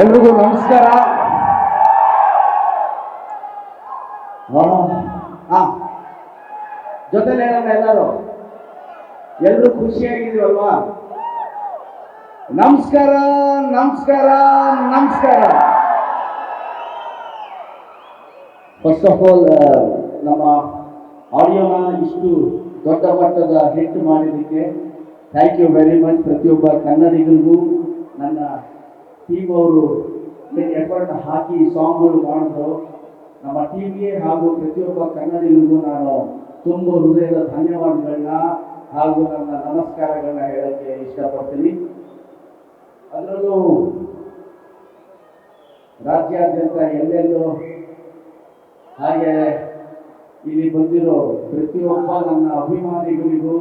ಎಲ್ರಿಗೂ ನಮಸ್ಕಾರ. ಜೊತೆಲೆ ನಮ್ಮ ಎಲ್ಲರೂ ಎಲ್ಲರೂ ಖುಷಿಯಾಗಿದೀವಲ್ವಾ ನಮಸ್ಕಾರ ನಮಸ್ಕಾರ ನಮಸ್ಕಾರ. ಫಸ್ಟ್ ಆಫ್ ಆಲ್ ನಮ್ಮ ಆಡಿಯೋನ ಇಷ್ಟು ದೊಡ್ಡ ಮಟ್ಟದ ಹಿಟ್ ಮಾಡಿದ್ದಕ್ಕೆ ಥ್ಯಾಂಕ್ ಯು ವೆರಿ ಮಚ್ ಪ್ರತಿಯೊಬ್ಬ ಕನ್ನಡಿಗರಿಗೂ. ಟೀಮ್ ಅವರು ಎಫರ್ಟ್ ಹಾಕಿ ಸಾಂಗ್ಗಳು ಮಾಡಿದ್ರು, ನಮ್ಮ ಟೀಮ್ಗೆ ಹಾಗೂ ಪ್ರತಿಯೊಬ್ಬ ಕನ್ನಡಿಗರಿಗೂ ನಾನು ತುಂಬ ಹೃದಯದ ಧನ್ಯವಾದಗಳನ್ನ ಹಾಗೂ ನನ್ನ ನಮಸ್ಕಾರಗಳನ್ನ ಹೇಳಕ್ಕೆ ಇಷ್ಟಪಡ್ತೀನಿ. ಅದರಲ್ಲೂ ರಾಜ್ಯಾದ್ಯಂತ ಎಲ್ಲೆಲ್ಲೂ ಹಾಗೆ ಇಲ್ಲಿ ಬಂದಿರೋ ಪ್ರತಿಯೊಬ್ಬ ನನ್ನ ಅಭಿಮಾನಿಗಳಿಗೂ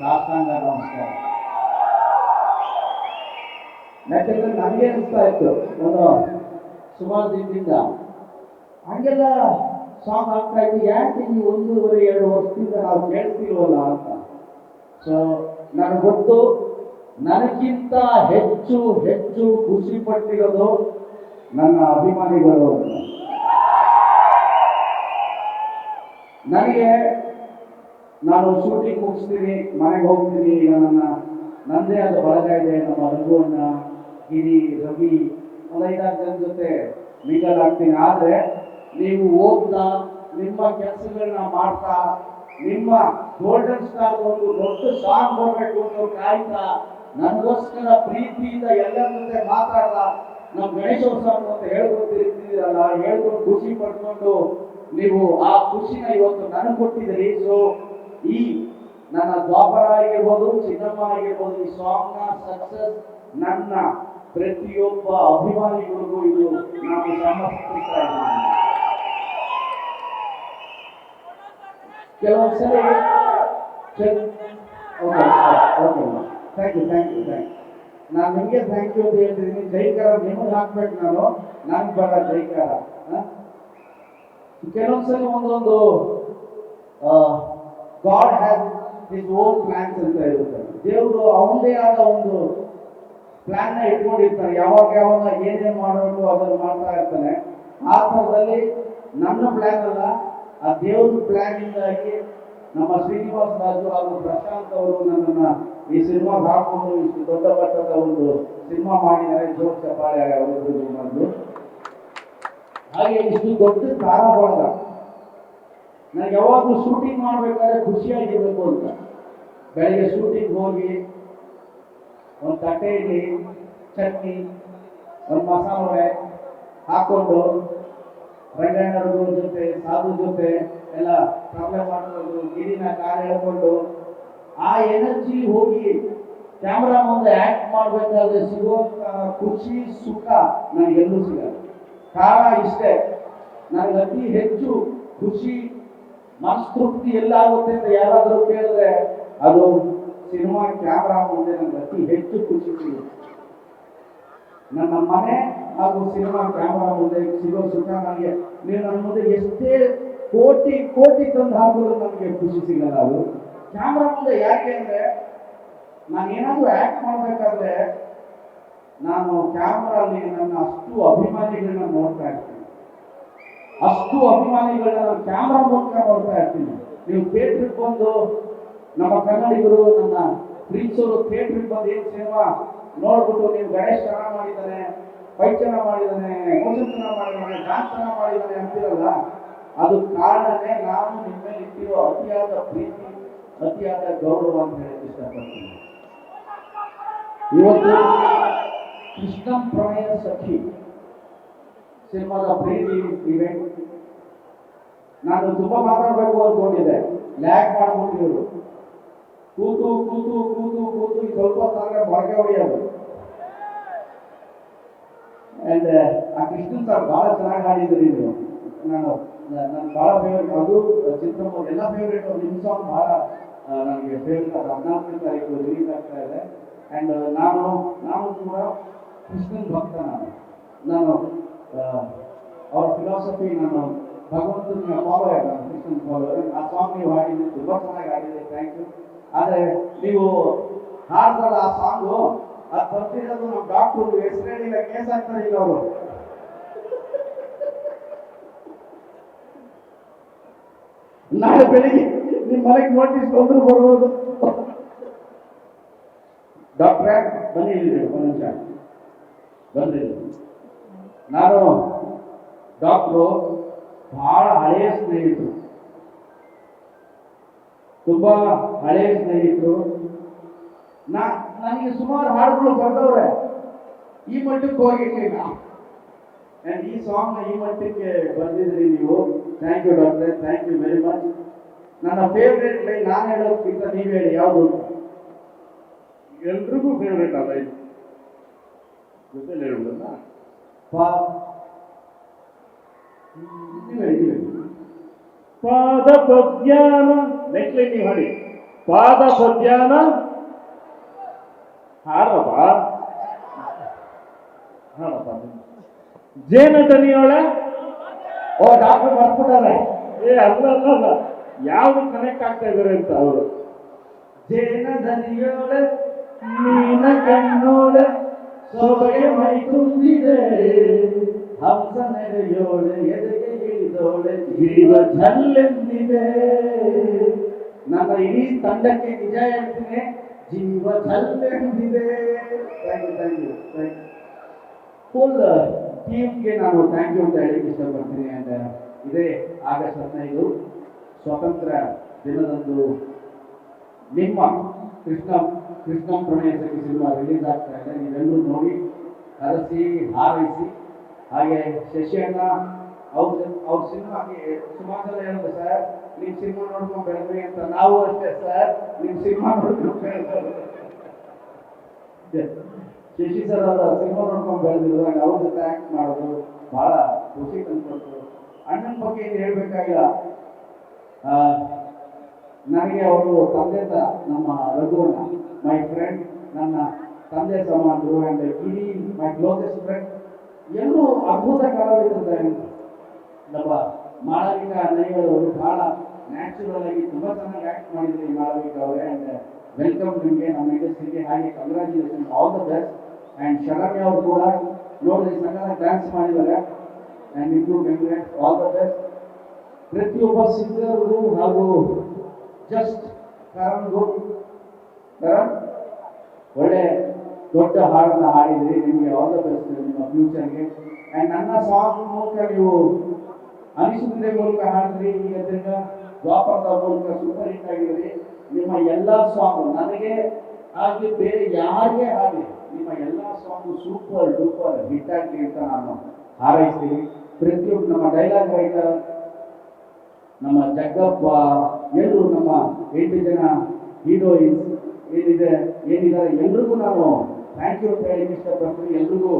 ಸಾಷ್ಟಾಂಗ ನಮಸ್ಕಾರ. ಯಾಕೆಂದ್ರೆ ನನಗೆ ಅನಿಸ್ತಾ ಇತ್ತು. ನಾನು ಸುಮಾರು ದಿನದಿಂದ ಹಂಗೆಲ್ಲ ಸಾಂಗ್ ಆಗ್ತಾ ಇತ್ತು ಯಾಕೆ ಈ ಒಂದೂವರೆ, ಎರಡು ವರ್ಷದಿಂದ ನಾವು ಕೇಳ್ತಿಲ್ವಲ್ಲ ಅಂತ. ಸೊ ನನಗೆ ಗೊತ್ತು. ನನಗಿಂತ ಹೆಚ್ಚು ಹೆಚ್ಚು ಖುಷಿ ಪಟ್ಟಿರೋದು ನನ್ನ ಅಭಿಮಾನಿಗಳು ಅಂತ. ನನಗೆ ನಾನು ಶೂಟಿಂಗ್ ಮುಗಿಸ್ತೀನಿ, ಮನೆಗೆ ಹೋಗ್ತೀನಿ, ಈಗ ನನ್ನ ನಂದೇ ಅದು ಬಳಗ ಇದೆ ನಮ್ಮ ರಘುವಣ್ಣ ಗಿರಿ ರವಿ ಒಂದು ಐದಾರು ಜನ ಜೊತೆ ಮಿಂಗಲ್ ಆಗ್ತೀನಿ. ಆದರೆ ನೀವು ಓದ್ತಾ, ನಿಮ್ಮ ಕೆಲಸಗಳನ್ನ ಮಾಡ್ತಾ, ನಿಮ್ಮ ಗೋಲ್ಡನ್ ಸ್ಟಾರ್ ಒಂದು ದೊಡ್ಡ ಸಾಂಗ್ ಬರಬೇಕು ಅಂತ ಕಾಯ್ತಾ, ನನಗೋಸ್ಕರ ಪ್ರೀತಿಯಿಂದ ಎಲ್ಲರ ಜೊತೆ ಮಾತಾಡ್ತಾ ನಮ್ಮ ಗಣೇಶೋತ್ಸವ ಅಂತ ಹೇಳ್ಕೊಂಡು ಹೇಳ್ಕೊಂಡು ಖುಷಿ ಪಡ್ಕೊಂಡು ನೀವು ಆ ಖುಷಿನ ಇವತ್ತು ನನಗೆ ಕೊಟ್ಟಿದ್ದೀರಿ. ಸೊ ಈ ನನ್ನ ದ್ವಾಪರ ಆಗಿರ್ಬೋದು, ಚಿನ್ನಮ್ಮ ಆಗಿರ್ಬೋದು, ಈ ಸಾಂಗ್ನ ಸಕ್ಸಸ್ ನನ್ನ ಪ್ರತಿಯೊಬ್ಬ ಅಭಿಮಾನಿಗಳಿಗೂ ಇದು ನಾನು ಸಮರ್ಪಿಸ್ತಾ ಇದ್ದೀನಿ ಕೆಲವೊಂದ್ಸರಿ okay okay thank you thank you thank you ನಾನು ನಿಮಗೆ ಥ್ಯಾಂಕ್ ಯು ಅಂತ ಹೇಳ್ತಿದ್ದೀನಿ ಜೈಕಾರ ನಿಮಗೆ ಹಾಕ್ಬೇಕು ನಾನು. ನನ್ಗೆ ಬೇಡ ಜೈಕಾರ ಹ? ಕೆಲವೊಂದ್ಸರಿ ಒಂದೊಂದು God has his own plans ಅಂತ ಇರುತ್ತೆ ದೇವರು ಅವನದೇ ಆದ ಒಂದು ಪ್ಲಾನ್ನ ಇಟ್ಕೊಂಡಿರ್ತಾನೆ ಯಾವಾಗ ಯಾವಾಗ ಏನೇನ್ ಮಾಡಬೇಕು ಅದನ್ನು ಮಾಡ್ತಾ ಇರ್ತಾನೆ ಆ ಥರದಲ್ಲಿ ನನ್ನ ಪ್ಲಾನ್ ಅಲ್ಲ, ಆ ದೇವ್ರ ಪ್ಲಾನ್ ಇಂದಾಗಿ ನಮ್ಮ ಶ್ರೀನಿವಾಸ ರಾಜು ಹಾಗೂ ಪ್ರಶಾಂತ್ ಅವರು ನನ್ನನ್ನ ಈ ಸಿನಿಮಾ ಹಾಕೊಂಡು ಇಷ್ಟು ದೊಡ್ಡ ಮಟ್ಟದ ಒಂದು ಸಿನಿಮಾ ಮಾಡಿದ್ದಾರೆ. ಜೋರ್ ಚಪ್ಪಾಳೆ ಅವರು ಬಂದು ಹಾಗೆ ಇಷ್ಟು ದೊಡ್ಡ ತಾರಾ ಬಳಗ ನನಗೆ ಯಾವಾಗಲೂ ಶೂಟಿಂಗ್ ಮಾಡ್ಬೇಕಾದ್ರೆ ಖುಷಿಯಾಗಿರ್ಬೇಕು ಅಂತ. ಬೆಳಗ್ಗೆ ಶೂಟಿಂಗ್ ಹೋಗಿ ಒಂದು ತಟ್ಟೆಯಲ್ಲಿ ಚಟ್ನಿ, ಒಂದು ಮಸಾಲೆ ಹಾಕೊಂಡು ರಂಗಣ್ಣವ್ರ ಜೊತೆ, ಸಾಧು ಜೊತೆ ಎಲ್ಲ ಪ್ರಾಬ್ಲಮ್ ಮಾಡಿಕೊಂಡು ನೀರಿನ ಕಾರ್ ಹೇಳ್ಕೊಂಡು ಆ ಎನರ್ಜಿ ಹೋಗಿ ಕ್ಯಾಮ್ರಾ ಮುಂದೆ ಆಕ್ಟ್ ಮಾಡಬೇಕಾದ್ರೆ ಸಿಗುವಂತ ಖುಷಿ, ಸುಖ ನನಗೆಲ್ಲೂ ಸಿಗಲ್ಲ. ಕಾರಣ ಇಷ್ಟೇ, ನನಗೆ ಅತಿ ಹೆಚ್ಚು ಖುಷಿ, ಮನಸ್ತೃಪ್ತಿ ಎಲ್ಲಾಗುತ್ತೆ ಅಂತ ಯಾರಾದರೂ ಕೇಳಿದ್ರೆ ಅದು ಸಿನಿಮಾ ಕ್ಯಾಮ್ರಾ ಮುಂದೆ ನನಗೆ ಅತಿ ಹೆಚ್ಚು ಖುಷಿ ಸಿಗುತ್ತೆ ನನ್ನ ಮನೆ ಹಾಗೂ ಸಿನಿಮಾ ಕ್ಯಾಮ್ರಾ ಮುಂದೆ ಸಿಗೋ ಸುಖ ನನಗೆ ನೀವು ನನ್ನ ಮುಂದೆ ಎಷ್ಟೇ ಕೋಟಿ ಕೋಟಿ ತಂದು ಹಾಕಿದ್ರು ನನಗೆ ಖುಷಿ ಸಿಗಲ್ಲ ಅದು. ಕ್ಯಾಮ್ರಾ ಮುಂದೆ ಯಾಕೆ ಅಂದರೆ, ನಾನು ಏನಾದರೂ ಆಕ್ಟ್ ಮಾಡಬೇಕಾದ್ರೆ ನಾನು ಕ್ಯಾಮ್ರಲ್ಲಿ ನನ್ನ ಅಷ್ಟು ಅಭಿಮಾನಿಗಳನ್ನ ನೋಡ್ತಾ ಇರ್ತೀನಿ. ಅಷ್ಟು ಅಭಿಮಾನಿಗಳನ್ನ ನಾನು ಕ್ಯಾಮ್ರಾ ಮೂಲಕ ನೋಡ್ತಾ ಇರ್ತೀನಿ. ನೀವು ಥಿಯೇಟ್ರಿಗೆ ಬಂದು ನಮ್ಮ ಕನ್ನಡಿಗರು ನನ್ನ ಪ್ರೀತಿಸೋರು ಥಿಯೇಟ್ರಿಗೆ ಬಂದು ಏನು ಸಿನಿಮಾ ನೋಡ್ಬಿಟ್ಟು ನೀವು ಗಣೇಶ್ ಚೆನ್ನಾಗಿ ಮಾಡಿದ್ದಾನೆ ಪೈಚನ ಮಾಡಿದ್ದಾನೆ ಚೆನ್ನಾಗಿ ಮಾಡಿದ್ದಾನೆ ಚೆನ್ನಾಗಿ ಮಾಡಿದ್ದಾನೆ ಅಂತಿರಲ್ಲ, ಅದು ಕಾರಣನೇ ನಾನು ನಿಮ್ಮ ಇಟ್ಟಿರೋ ಅತಿಯಾದ ಪ್ರೀತಿ, ಅತಿಯಾದ ಗೌರವ ಅಂತ ಹೇಳಕ್ಕೆ ಇಷ್ಟಪಡ್ತೀನಿ. ಇವತ್ತು ಕೃಷ್ಣ ಪ್ರಣಯ ಸಖಿ ಸಿನಿಮಾದ ಪ್ರೀತಿ ಇವೆಂಟ್ ನಾನು ತುಂಬಾ ಮಾತಾಡಬೇಕು ಅನ್ಕೊಂಡಿದ್ದೆ ಲ್ಯಾಕ್ ಮಾಡ್ಬಿಟ್ಟಿದ್ರು ಕೂತು ಕೂತು ಕೂತು ಕೂತು ಸ್ವಲ್ಪ ಹೊತ್ತಾದ್ರೆ ಮೊಳಕೆ ಹೊಡೆಯೋದು ಅಂಡ್ ಆ ಕೃಷ್ಣನ್ ಸರ್ ಬಹಳ ಚೆನ್ನಾಗಿ ಆಡಿದ್ರಿ ನೀವು ನಾನು ನನ್ನ ಬಹಳ ಫೇವ್ರೇಟ್ ಅದು ಚಿತ್ರ ಎಲ್ಲ ಫೇವ್ರೇಟ್ ನಿಮ್ಮ ಸಾಂಗ್ ಬಹಳ ನನಗೆ ಫೇವ್ರೇಟ್ ಅದು ಹದಿನಾಲ್ಕನೇ ತಾರೀಕು ರಿಲೀಸ್ ಆಗ್ತಾ ಇದೆ. ಅಂಡ್ ನಾನು ನಾನು ಕೂಡ ಕೃಷ್ಣನ್ ಭಕ್ತ ನಾನು. ನಾನು ಅವ್ರ ಫಿಲಾಸಫಿ ನಾನು ಭಗವಂತನ ಫಾಲೋ ಆಗ ಕೃಷ್ಣನ್ ಫಾಲೋ ಆ ಸಾಂಗ್ ನೀವು ಹಾಡಿದ್ರೆ ತುಂಬ ಚೆನ್ನಾಗಿ ಹಾಡಿದೆ. ಥ್ಯಾಂಕ್ ಯು ಆದರೆ ನೀವು ಹಾಡ್ರಲ್ಲ ಆ ಸಾಂಗು ಅದು ಬರ್ತಿರೋದು ನಮ್ಮ ಡಾಕ್ಟ್ರು ಹೆಸರು ಹೇಳಿಲ್ಲ ಕೇಸ್ ಹಾಕ್ತಾರೆ ಈಗ ಅವರು. ನಾಳೆ ಬೆಳಿಗ್ಗೆ ನಿಮ್ಮ ಮನೆಗೆ ನೋಟಿಸ್ ಬಂದ್ರು ಬರ್ಬೋದು. ಡಾಕ್ಟ್ರೇ, ಬನ್ನಿ ಇಲ್ಲಿ ಒಂದು ನಿಮಿಷ. ಬನ್ರಿ. ನಾನು ಡಾಕ್ಟ್ರು ಬಹಳ ಹಳೆಯ ಸ್ನೇಹಿತರು. ತುಂಬಾ ಹಳೆ ಸ್ನೇಹಿತರು. ನಾ ನನಗೆ ಸುಮಾರು ಹಾಡುಗಳು ಬರ್ತವ್ರೆ ಈ ಮಟ್ಟಕ್ಕೆ ಹೋಗಿರ್ಲಿಲ್ಲ ಆ್ಯಂಡ್ ಈ ಸಾಂಗ್ ಈ ಮಟ್ಟಕ್ಕೆ ಬಂದಿದ್ರಿ ನೀವು. Thank you doctor thank you very much ನನ್ನ ಫೇವ್ರೇಟ್ ಲೈನ್ ನಾನು ಹೇಳೋದಕ್ಕಿಂತ ನೀವು ಹೇಳಿ ಯಾವುದು? ಎಲ್ರಿಗೂ ಫೇವ್ರೇಟ್ ಅಲ್ಲ ಇದು. ಜೊತೆಲಿ ಹೇಳ್ಬೋದಲ್ಲ ಪಾ ನೀವು ಹೇಳಿ ಪಾದ ಪದ್ಯಾನ ಲೈನ್ ನೀವು ಹಾಡಿ. ಪಾದ ಪದ್ಯಾನ ಹಾಡಪ್ಪ ಹಾಡಪ್ಪ ಜೇನ ದನಿಯೊಳ ಓ, ಡಾಕ್ಟರ್ ಬರ್ಬಿಟ್ಟಾರೆ ಏ, ಅಲ್ಲ ಅಲ್ಲ ಯಾವ್ದು ಕನೆಕ್ಟ್ ಆಗ್ತಾ ಇದಾರೆ ಅಂತ ಅವರು. ಜೇನ ದನಿಯೋಳೆ ಮೀನ ಕಣ್ಣೋಳೆ ಸೊಬಗೆ ಮೈ ತುಂಬಿದೆ. ಹಂಸ ನೆರೆಯೋಳೆ ಎದೆಗೆ ಇಳಿದೋಳೆ ಜೀವ ಝಲ್ಲೆಂದಿದೆ. ನನ್ನ ಇಡೀ ತಂಡಕ್ಕೆ ನಿಜ ಹೇಳ್ತೀನಿ ಜೀವ ಝಲ್ಲೆಂದಿದೆ. ಥ್ಯಾಂಕ್ ಫುಲ್ ಟೀಮ್ಗೆ ನಾನು ಥ್ಯಾಂಕ್ ಯು ಅಂತ ಹೇಳಕ್ಕೆ ಇಷ್ಟಪಡ್ತೀನಿ ಅಂತ ಇದೇ ಆಗಸ್ಟ್ ಹದಿನೈದು ಸ್ವಾತಂತ್ರ್ಯ ದಿನದಂದು ನಿಮ್ಮ ಕೃಷ್ಣ ಕೃಷ್ಣ ಪ್ರಣಯ ಸಖಿ ಸಿನಿಮಾ ರಿಲೀಸ್ ಆಗ್ತಾ ಇದೆ. ನೀವೆಲ್ಲರೂ ನೋಡಿ ಕರೆಸಿ ಹಾರೈಸಿ. ಹಾಗೆ ಶಶಿಯಣ್ಣ ಅವ್ರ ಅವ್ರ ಸಿನಿಮಾಗೆ ಸುಮಾರು ಹೇಳಿದ್ರು ಸರ್ ನಿಮ್ಮ ಸಿನಿಮಾ ನೋಡ್ಕೊಂಡು ಬೆಳೆದ್ರಿ ಅಂತ ನಾವು ಅಷ್ಟೇ ಸರ್ ನಿಮ್ಮ ಸಿನಿಮಾ ನೋಡ್ಕೊಂಡು ಶಶಿ ಸರ್ ಅವರ ಸಿನಿಮಾ ನೋಡ್ಕೊಂಡು ಬೆಳೆದಿದ್ರು ಅವ್ರ ಜೊತೆ ಆಕ್ಟ್ ಮಾಡೋದು ಬಹಳ ಖುಷಿ ತಂದ್ಕೊಟ್ರು. ಅಣ್ಣನ ಬಗ್ಗೆ ಏನು ಹೇಳ್ಬೇಕಾಗಿಲ್ಲ. ನನಗೆ ಅವರು ತಂದೆ ತ ನಮ್ಮ ರಘುವಣ್ಣ ಮೈ ಫ್ರೆಂಡ್ ನನ್ನ ತಂದೆ ಸಮಾನರು ಅಂಡ್ ಇಡೀ ಮೈ ಕ್ಲೋಸೆಸ್ಟ್ ಫ್ರೆಂಡ್ ಎಲ್ಲರೂ ಅದ್ಭುತ ಕಲಾವಿದರು ನಮ್ಮ ಮಾಳವಿಕ ನೈಗಳವರು ಬಹಳ ನ್ಯಾಚುರಲ್ ಆಗಿ ತುಂಬಾ ಚೆನ್ನಾಗಿ ಆಕ್ಟ್ ಮಾಡಿದ್ರಿ ಮಾಳವಿಕ ಅವರೇ ಅಂಡ್ ವೆಲ್ಕಮ್ ನಿಮಗೆ, ನಮ್ಮ ಇಂಡಸ್ಟ್ರಿಗೆ ಹಾಗೆ congratulation all the best and Saranya ಅವರು ಕೂಡ ನೋಡಿದ್ರಿ ಸಂಗತ ಡ್ಯಾನ್ಸ್ ಮಾಡಿದ್ದಾರೆ. ಅಂಡ್ ಇಬ್ರು ಕಂಗ್ರಾಟ್ಸ್ ಆಲ್ ದ ಬೆಸ್ಟ್ ಪ್ರತಿಯೊಬ್ಬ ಸಿಂಗರ್ಗೂ ಹಾಗೂ ಜಸ್ಟ್ ಕರಣ್ಗೂ ಕರಣ್ ಒಳ್ಳೆ ದೊಡ್ಡ ಹಾಡನ್ನ ಹಾಡಿದ್ರಿ, ನಿಮಗೆ ಆಲ್ ದ ಬೆಸ್ಟ್ ನಿಮ್ಮ ಫ್ಯೂಚರ್ಗೆ ಆ್ಯಂಡ್ ನನ್ನ ಸಾಂಗ್ ಮೂಲಕ ನೀವು ಅನಿಸುತ್ತಿದೆ ಮೂಲಕ ಹಾಡಿದ್ರಿ ತಿರ್ಗ ದ್ವಾಪರದ ಮೂಲಕ ಸೂಪರ್ ಹಿಟ್ ಆಗಿದ್ರಿ ನಿಮ್ಮ ಎಲ್ಲ ಸಾಂಗ್ ನನಗೆ ಹಾಗೆ ಬೇರೆ ಯಾರಿಗೆ ಹಾಗೆ, ನಿಮ್ಮ ಎಲ್ಲ ಸಾಂಗ್ ಸೂಪರ್ ಡೂಪರ್ ಹಿಟ್ ಆಗಲಿ ಅಂತ ನಾನು ಹಾರೈಸ್ತೀನಿ. ಪ್ರತಿಯೊಬ್ಬ ನಮ್ಮ ಡೈಲಾಗ್ ರೈಟರ್ ನಮ್ಮ ಜಗ್ಗಪ್ಪ, ಎಲ್ಲರೂ ನಮ್ಮ ಎಂಟು ಜನ ಹೀರೋಯಿನ್ಸ್ ಏನಿದೆ, ಏನಿದ್ದಾರೆ, ಎಲ್ರಿಗೂ ನಾನು ಥ್ಯಾಂಕ್ ಯು ಅಂತ ಹೇಳಿ ಇಷ್ಟಪಡ್ತೀನಿ. ಎಲ್ರಿಗೂ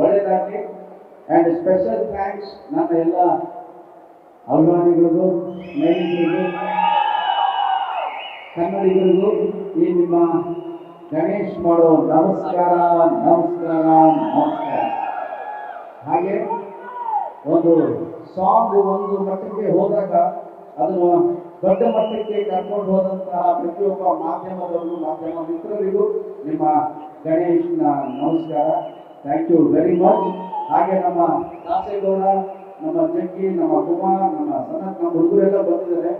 ಒಳ್ಳೆಯದಾಗಲಿ ಆ್ಯಂಡ್ ಸ್ಪೆಷಲ್ ಥ್ಯಾಂಕ್ಸ್ ನನ್ನ ಎಲ್ಲ ಅಭಿಮಾನಿಗಳಿಗೂ ನೈನಿಕರಿಗೂ ಕನ್ನಡಿಗರಿಗೂ ಈ ನಿಮ್ಮ ಗಣೇಶ್ ಮಾಡೋ ನಮಸ್ಕಾರ ನಮಸ್ಕಾರ ನಮಸ್ಕಾರ. ಹಾಗೆ ಒಂದು ಸಾಂಗ್ ಒಂದು ಮಟ್ಟಕ್ಕೆ ಹೋದಾಗ ಅದನ್ನು ದೊಡ್ಡ ಮಟ್ಟಕ್ಕೆ ಕರ್ಕೊಂಡು ಹೋದಂತಹ ಪ್ರತಿಯೊಬ್ಬ ಮಾಧ್ಯಮದವರು ಮಾಧ್ಯಮ ಮಿತ್ರರಿಗೂ ನಿಮ್ಮ ಗಣೇಶ್ನ ನಮಸ್ಕಾರ. ಥ್ಯಾಂಕ್ ಯು ವೆರಿ ಮಚ್ ಹಾಗೆ ನಮ್ಮ ದಾಸೇಗೌಡ ನಮ್ಮ ಜಗ್ಗಿ ನಮ್ಮ ಕುಮಾರ್ ನಮ್ಮ ಸನತ್ ನಮ್ಮ ಹುಡುಗರೆಲ್ಲ ಬಂದಿದ್ದಾರೆ.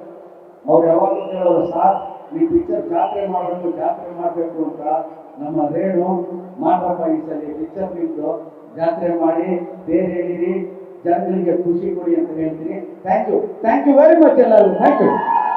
ಅವ್ರು ಯಾವಾಗಲೂ ಕೇಳೋರು ಸಾರ್ ಈ ಪಿಕ್ಚರ್ ಜಾತ್ರೆ ಮಾಡಬೇಕು ಜಾತ್ರೆ ಮಾಡಬೇಕು ಅಂತ ನಮ್ಮ ರೇಣು, ಮಾಡ್ರಪ್ಪ ಈ ಸಲ ಪಿಕ್ಚರ್ ನಿಂತು ಜಾತ್ರೆ ಮಾಡಿ, ಬೇರೆ ಹೇಳಿರಿ, ಜನಗಳಿಗೆ ಖುಷಿ ಕೊಡಿ ಅಂತ ಹೇಳ್ತೀನಿ. Thank you thank you very much ಎಲ್ಲರೂ. Thank you